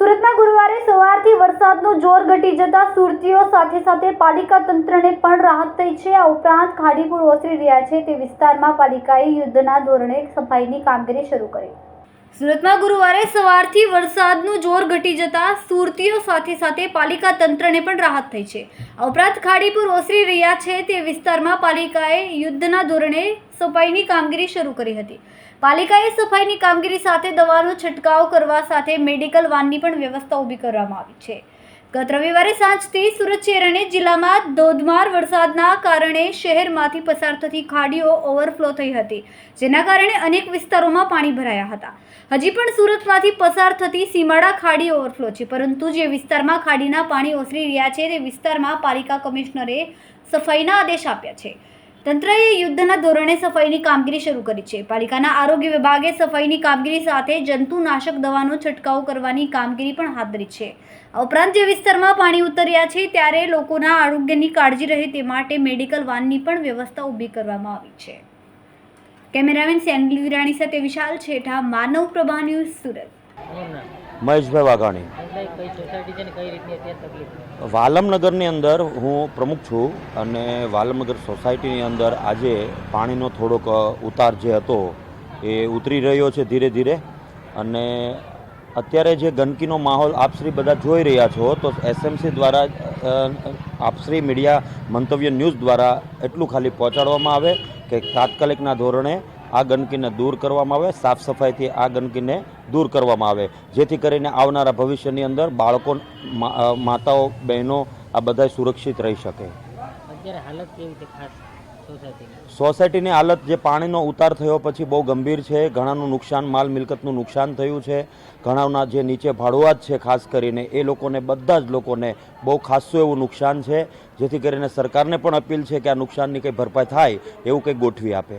સુરતમાં ગુરુવારે સવારથી વરસાદનું જોર ઘટી જતા સુરતીઓ સાથે સાથે પાલિકા તંત્રને પણ રાહત થઈ છે. આ ઉપરાંત ખાડીપુર ઓસરી રહ્યા છે તે વિસ્તારમાં પાલિકાએ યુદ્ધના ધોરણે સફાઈની કામગીરી શરૂ કરી. સુરતમાં ગુરુવારે સવારથી વરસાદનું જોર ઘટી જતા સુરતીઓ સાથે સાથે પાલિકા તંત્રને પણ રાહત થઈ છે. આ ઉપરાંત ખાડીપુર ઓસરી રહ્યા છે તે વિસ્તારમાં પાલિકાએ યુદ્ધના ધોરણે સફાઈની કામગીરી શરૂ કરી હતી. પાલિકાએ સફાઈની કામગીરી સાથે દવાનો છંટકાવ કરવા સાથે મેડિકલ વાનની પણ વ્યવસ્થા ઊભી કરવામાં આવી છે. ગત રવિવારે સાંજથી સુરત શહેર અને જિલ્લામાં ધોધમાર વરસાદના કારણે શહેરમાંથી પસાર થતી ખાડીઓ ઓવરફ્લો થઈ હતી, જેના કારણે અનેક વિસ્તારોમાં પાણી ભરાયા હતા. હજી પણ સુરતમાંથી પસાર થતી સીમાડા ખાડી ઓવરફ્લો છે, પરંતુ જે વિસ્તારમાં ખાડીના પાણી ઓસરી રહ્યા છે, તે વિસ્તારમાં પાલિકા કમિશનરે સફાઈના આદેશ આપ્યા છે. તંત્રએ યુદ્ધના ધોરણે સફાઈની કામગીરી શરૂ કરી છે. પાલિકાના આરોગ્ય વિભાગે સફાઈની કામગીરી સાથે જંતુનાશક દવાનો છંટકાવ કરવાની કામગીરી પણ હાથ ધરી છે. ઉપરાંત જે વિસ્તારમાં પાણી ઉતર્યા છે ત્યારે લોકોના આરોગ્યની કાળજી રહે તે માટે મેડિકલ વાનની પણ વ્યવસ્થા ઊભી કરવામાં આવી છે. કેમેરામેન સેન્ડલ વિરાણી સાથે વિશાલ છેઠા, માનવ પ્રભા ન્યૂઝ સુરત. મહેશભાઈ વાઘાણી. વાલમનગરની અંદર હું પ્રમુખ છું અને વાલમનગર સોસાયટીની અંદર આજે પાણીનો થોડોક ઉતાર જે હતો એ ઉતરી રહ્યો છે ધીરે ધીરે. અને અત્યારે જે ગંદકીનો માહોલ આપશ્રી બધા જોઈ રહ્યા છો તો એસએમસી દ્વારા આપશ્રી મીડિયા મંતવ્ય ન્યૂઝ દ્વારા એટલું ખાલી પહોંચાડવામાં આવે કે તાત્કાલિકના ધોરણે આ ગંદકીને દૂર કરવામાં આવે સાફ સફાઈથી આ ગંદકીને દૂર કરવામાં આવે. જેથી કરીને આવનારા ભવિષ્યની અંદર બાળકો માતાઓ બહેનો આ બધા સુરક્ષિત રહી શકે. સોસાયટીની? સોસાયટીની હાલત જે પાણીનો ઉતાર થયો પછી બહુ ગંભીર છે ઘણાનું નુકસાન માલ મિલકતનું નુકસાન થયું છે. ઘણાના જે નીચે ભાડુઆત છે ખાસ કરીને એ લોકોને બધા જ લોકોને બહુ ખાસું એવું નુકસાન છે. જેથી કરીને સરકારને પણ અપીલ છે કે આ નુકસાનની કંઈ ભરપાઈ થાય એવું કંઈક ગોઠવી આપે.